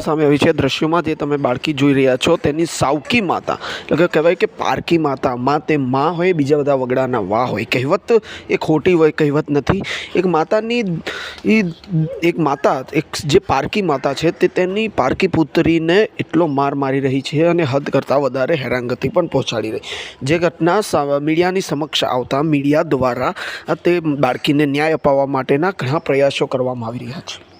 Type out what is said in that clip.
ઘટના સામે આવી છે દ્રશ્યોમાં જે તમે બાળકી જોઈ રહ્યા છો તેની સાવકી માતા. એટલે કે કહેવાય કે પારકી માતા. માં તે માં હોય, બીજા બધા વગડાના વા હોય. કહેવત એ ખોટી હોય, કહેવત નથી. એક માતાની એ એક માતા, એક જે પારકી માતા છે તે તેની પારકી પુત્રીને એટલો માર મારી રહી છે અને હદ કરતાં વધારે હેરાનગતિ પણ પહોંચાડી રહી. જે ઘટના મીડિયાની સમક્ષ આવતા મીડિયા દ્વારા તે બાળકીને ન્યાય અપાવવા માટેના ઘણા પ્રયાસો કરવામાં આવી રહ્યા છે.